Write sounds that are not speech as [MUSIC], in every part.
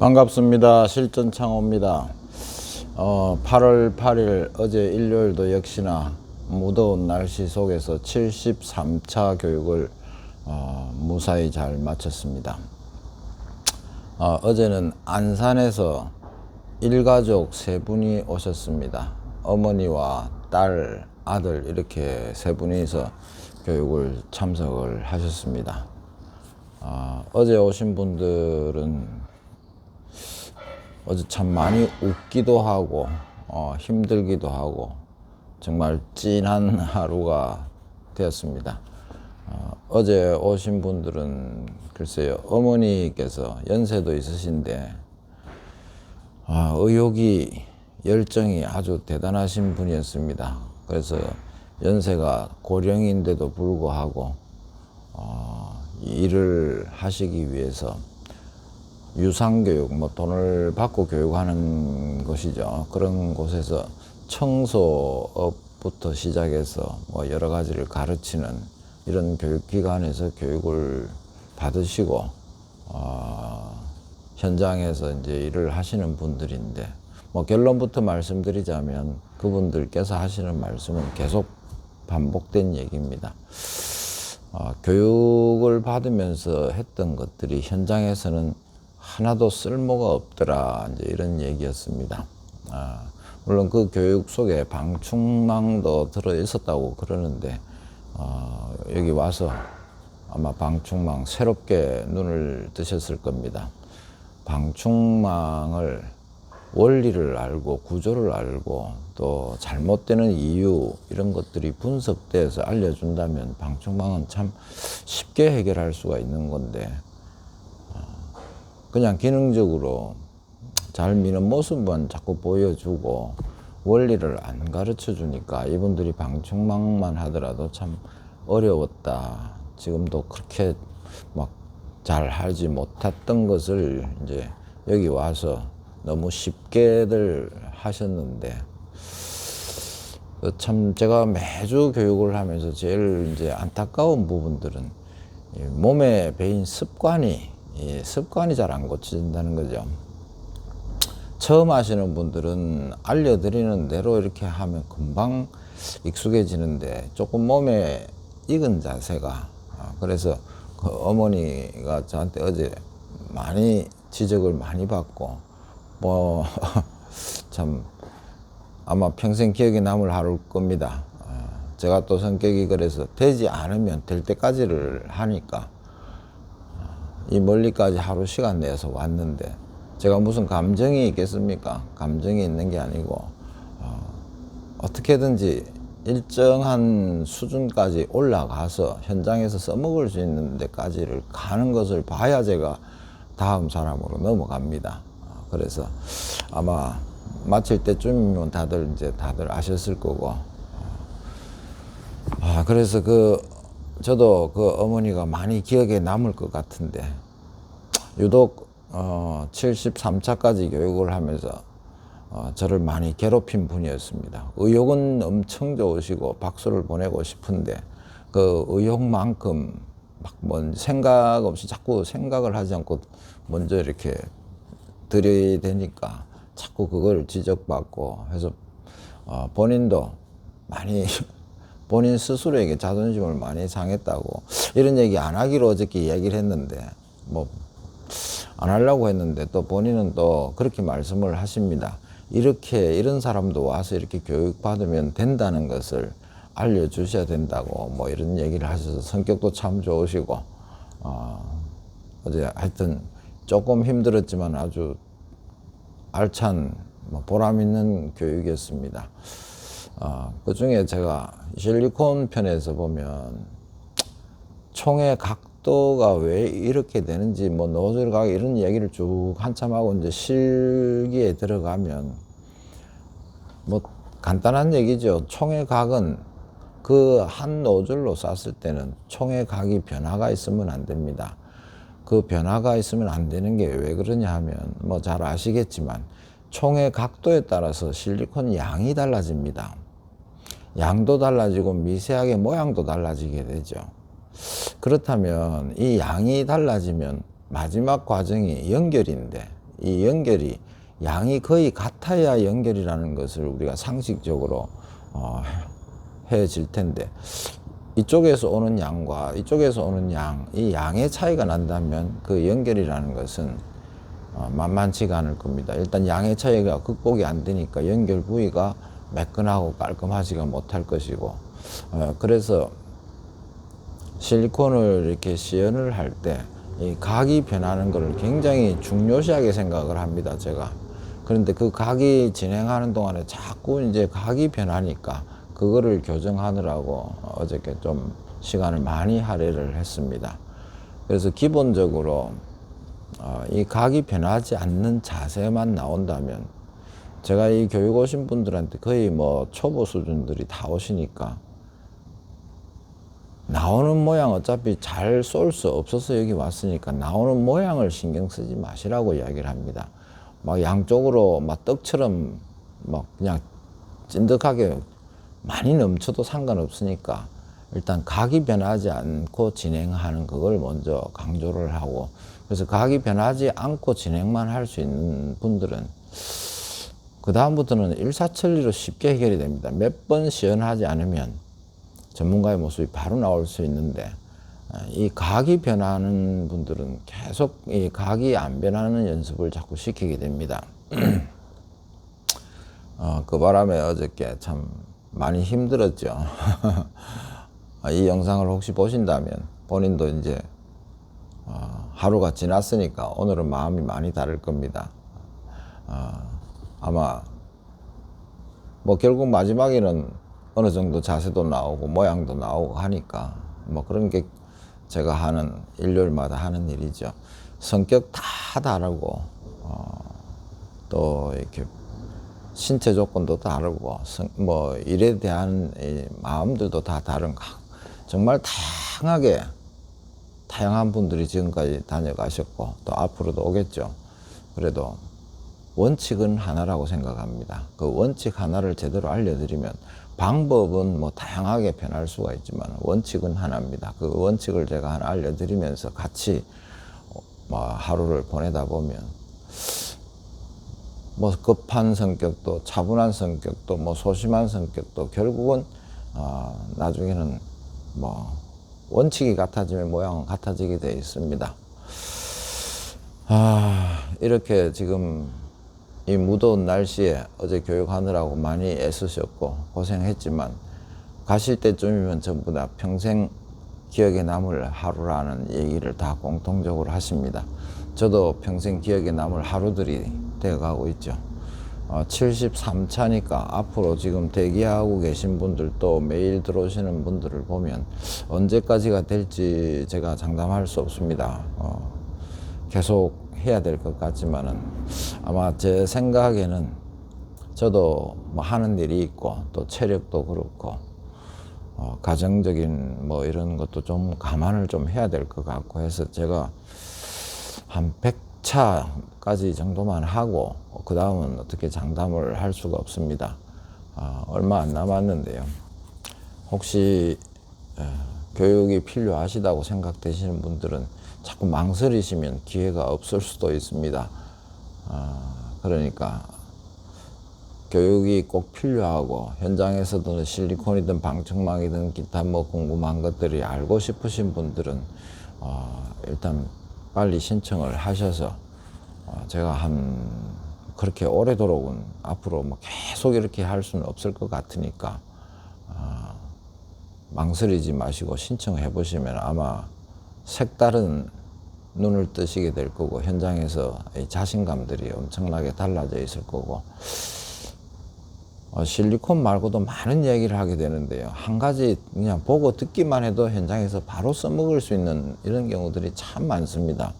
반갑습니다. 실전 창호입니다. 어, 8월 8일 어제 일요일도 역시나 무더운 날씨 속에서 73차 교육을 어, 무사히 잘 마쳤습니다. 어, 어제는 안산에서 일가족 세 분이 오셨습니다. 어머니와 딸, 아들 이렇게 세 분이서 교육을 참석을 하셨습니다. 어, 어제 오신 분들은 어제 참 많이 웃기도 하고 어, 힘들기도 하고 정말 찐한 하루가 되었습니다. 어, 어제 오신 분들은 글쎄요 어머니께서 연세도 있으신데 아, 의욕이 열정이 아주 대단하신 분이었습니다. 그래서 연세가 고령인데도 불구하고 어, 이 일을 하시기 위해서 유상교육, 뭐 돈을 받고 교육하는 것이죠. 그런 곳에서 청소업부터 시작해서 뭐 여러 가지를 가르치는 이런 교육기관에서 교육을 받으시고, 어, 현장에서 이제 일을 하시는 분들인데, 뭐 결론부터 말씀드리자면 그분들께서 하시는 말씀은 계속 반복된 얘기입니다. 어, 교육을 받으면서 했던 것들이 현장에서는 하나도 쓸모가 없더라 이제 이런 얘기였습니다. 아, 물론 그 교육 속에 방충망도 들어 있었다고 그러는데 어, 여기 와서 아마 방충망 새롭게 눈을 뜨셨을 겁니다. 방충망을 원리를 알고 구조를 알고 또 잘못되는 이유 이런 것들이 분석돼서 알려준다면 방충망은 참 쉽게 해결할 수가 있는 건데 그냥 기능적으로 잘 미는 모습만 자꾸 보여주고 원리를 안 가르쳐 주니까 이분들이 방충망만 하더라도 참 어려웠다. 지금도 그렇게 막 잘 하지 못했던 것을 이제 여기 와서 너무 쉽게들 하셨는데 그참 제가 매주 교육을 하면서 제일 이제 안타까운 부분들은 이 몸에 배인 습관이 이 습관이 잘 안 고쳐진다는 거죠. 처음 하시는 분들은 알려드리는 대로 이렇게 하면 금방 익숙해지는데 조금 몸에 익은 자세가 아, 그래서 그 어머니가 저한테 어제 많이 지적을 많이 받고 뭐 [LAUGHS] 참 아마 평생 기억에 남을 하루일 겁니다. 아, 제가 또 성격이 그래서 되지 않으면 될 때까지를 하니까 이 멀리까지 하루 시간 내서 왔는데 제가 무슨 감정이 있겠습니까? 감정이 있는 게 아니고 어, 어떻게든지 일정한 수준까지 올라가서 현장에서 써먹을 수 있는 데까지를 가는 것을 봐야 제가 다음 사람으로 넘어갑니다. 어, 그래서 아마 마칠 때쯤이면 다들 이제 다들 아셨을 거고 어, 아 그래서 그 저도 그 어머니가 많이 기억에 남을 것 같은데 유독 어 73차까지 교육을 하면서 어 저를 많이 괴롭힌 분이었습니다. 의욕은 엄청 좋으시고 박수를 보내고 싶은데 그 의욕만큼 막뭔 생각 없이 자꾸 생각을 하지 않고 먼저 이렇게 들이대니까 자꾸 그걸 지적받고 해서 어 본인도 많이 [LAUGHS] 본인 스스로에게 자존심을 많이 상했다고 이런 얘기 안 하기로 어저께 이야기를 했는데 뭐 안 하려고 했는데 또 본인은 또 그렇게 말씀을 하십니다. 이렇게 이런 사람도 와서 이렇게 교육받으면 된다는 것을 알려주셔야 된다고 뭐 이런 얘기를 하셔서 성격도 참 좋으시고 어, 어제 하여튼 조금 힘들었지만 아주 알찬 뭐 보람 있는 교육이었습니다. 어, 그 중에 제가 실리콘 편에서 보면 총의 각도가 왜 이렇게 되는지 뭐 노즐 각 이런 얘기를 쭉 한참 하고 이제 실기에 들어가면 뭐 간단한 얘기죠. 총의 각은 그 한 노즐로 쐈을 때는 총의 각이 변화가 있으면 안 됩니다. 그 변화가 있으면 안 되는 게 왜 그러냐 하면 뭐 잘 아시겠지만 총의 각도에 따라서 실리콘 양이 달라집니다. 양도 달라지고 미세하게 모양도 달라지게 되죠. 그렇다면 이 양이 달라지면 마지막 과정이 연결인데 이 연결이 양이 거의 같아야 연결이라는 것을 우리가 상식적으로 어, 해질 텐데 이쪽에서 오는 양과 이쪽에서 오는 양, 이 양의 차이가 난다면 그 연결이라는 것은 어, 만만치가 않을 겁니다. 일단 양의 차이가 극복이 안 되니까 연결 부위가 매끈하고 깔끔하지가 못할 것이고 어, 그래서 실리콘을 이렇게 시연을 할 때 이 각이 변하는 것을 굉장히 중요시하게 생각을 합니다. 제가 그런데 그 각이 진행하는 동안에 자꾸 이제 각이 변하니까 그거를 교정하느라고 어저께 좀 시간을 많이 할애를 했습니다. 그래서 기본적으로 어, 이 각이 변하지 않는 자세만 나온다면 제가 이 교육 오신 분들한테 거의 뭐 초보 수준들이 다 오시니까 나오는 모양 어차피 잘 쏠 수 없어서 여기 왔으니까 나오는 모양을 신경 쓰지 마시라고 이야기를 합니다. 막 양쪽으로 막 떡처럼 막 그냥 찐득하게 많이 넘쳐도 상관없으니까 일단 각이 변하지 않고 진행하는 그걸 먼저 강조를 하고 그래서 각이 변하지 않고 진행만 할 수 있는 분들은 그 다음부터는 일사천리로 쉽게 해결이 됩니다. 몇 번 시연하지 않으면 전문가의 모습이 바로 나올 수 있는데 이 각이 변하는 분들은 계속 이 각이 안 변하는 연습을 자꾸 시키게 됩니다. [CLEARS THROAT] 어, 그 바람에 어저께 참 많이 힘들었죠. [LAUGHS] 이 영상을 혹시 보신다면 본인도 이제 어, 하루가 지났으니까 오늘은 마음이 많이 다를 겁니다. 어, 아마 뭐 결국 마지막에는 어느 정도 자세도 나오고 모양도 나오고 하니까 뭐 그런 게 제가 하는 일요일마다 하는 일이죠. 성격 다 다르고 어, 또 이렇게 신체 조건도 다르고 성, 뭐 일에 대한 이 마음들도 다 다른 정말 다양하게 다양한 분들이 지금까지 다녀가셨고 또 앞으로도 오겠죠. 그래도 원칙은 하나라고 생각합니다. 그 원칙 하나를 제대로 알려드리면 방법은 뭐 다양하게 변할 수가 있지만 원칙은 하나입니다. 그 원칙을 제가 하나 알려드리면서 같이 뭐 하루를 보내다 보면 뭐 급한 성격도 차분한 성격도 뭐 소심한 성격도 결국은 어 나중에는 뭐 원칙이 같아지면 모양은 같아지게 되어 있습니다. 아 이렇게 지금 이 무더운 날씨에 어제 교육하느라고 많이 애쓰셨고 고생했지만 가실 때쯤이면 전부 다 평생 기억에 남을 하루라는 얘기를 다 공통적으로 하십니다. 저도 평생 기억에 남을 하루들이 되어가고 있죠. 어, 73차니까 앞으로 지금 대기하고 계신 분들도 매일 들어오시는 분들을 보면 언제까지가 될지 제가 장담할 수 없습니다. 어, 계속 해야 될 것 같지만은 아마 제 생각에는 저도 뭐 하는 일이 있고 또 체력도 그렇고 어, 가정적인 뭐 이런 것도 좀 감안을 좀 해야 될 것 같고 해서 제가 한 100 차까지 정도만 하고 그 다음은 어떻게 장담을 할 수가 없습니다. 어, 얼마 안 남았는데요. 혹시 에, 교육이 필요하시다고 생각되시는 분들은 자꾸 망설이시면 기회가 없을 수도 있습니다. 어, 그러니까 교육이 꼭 필요하고 현장에서도 실리콘이든 방청망이든 기타 뭐 궁금한 것들이 알고 싶으신 분들은 어, 일단 빨리 신청을 하셔서 어, 제가 한 그렇게 오래도록은 앞으로 뭐 계속 이렇게 할 수는 없을 것 같으니까 어, 망설이지 마시고 신청해 보시면 아마 색다른 눈을 뜨시게 될 거고 현장에서 자신감들이 엄청나게 달라져 있을 거고 어, 실리콘 말고도 많은 얘기를 하게 되는데요. 한 가지 그냥 보고 듣기만 해도 현장에서 바로 써먹을 수 있는 이런 경우들이 참 많습니다.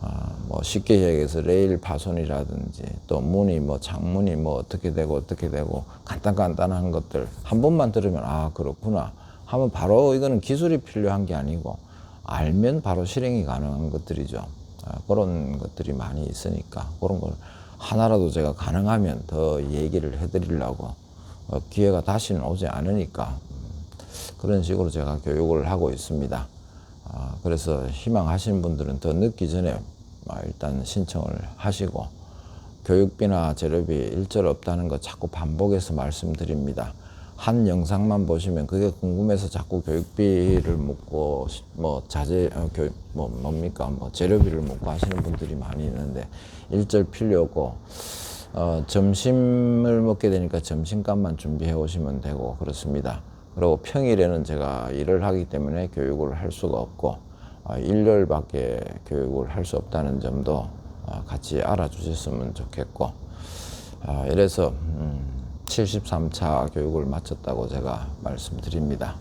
어, 뭐 쉽게 얘기해서 레일 파손이라든지 또 문이 뭐 창문이 뭐 어떻게 되고 어떻게 되고 간단 간단한 것들 한 번만 들으면 아 그렇구나 하면 바로 이거는 기술이 필요한 게 아니고 알면 바로 실행이 가능한 것들이죠. 아, 그런 것들이 많이 있으니까 그런 걸 하나라도 제가 가능하면 더 얘기를 해드리려고 어, 기회가 다시는 오지 않으니까 그런 식으로 제가 교육을 하고 있습니다. 아, 그래서 희망하시는 분들은 더 늦기 전에 아, 일단 신청을 하시고 교육비나 재료비 일절 없다는 거 자꾸 반복해서 말씀드립니다. 한 영상만 보시면 그게 궁금해서 자꾸 교육비를 묻고 시- 뭐 자재 어, 교육 뭐 뭡니까 뭐 재료비를 묻고 하시는 분들이 많이 있는데 일절 필요고 어, 점심을 먹게 되니까 점심값만 준비해 오시면 되고 그렇습니다. 그리고 평일에는 제가 일을 하기 때문에 교육을 할 수가 없고 아, 일요일밖에 교육을 할 수 없다는 점도 아, 같이 알아주셨으면 좋겠고 아, 이래서 음, 73차 교육을 마쳤다고 제가 말씀드립니다.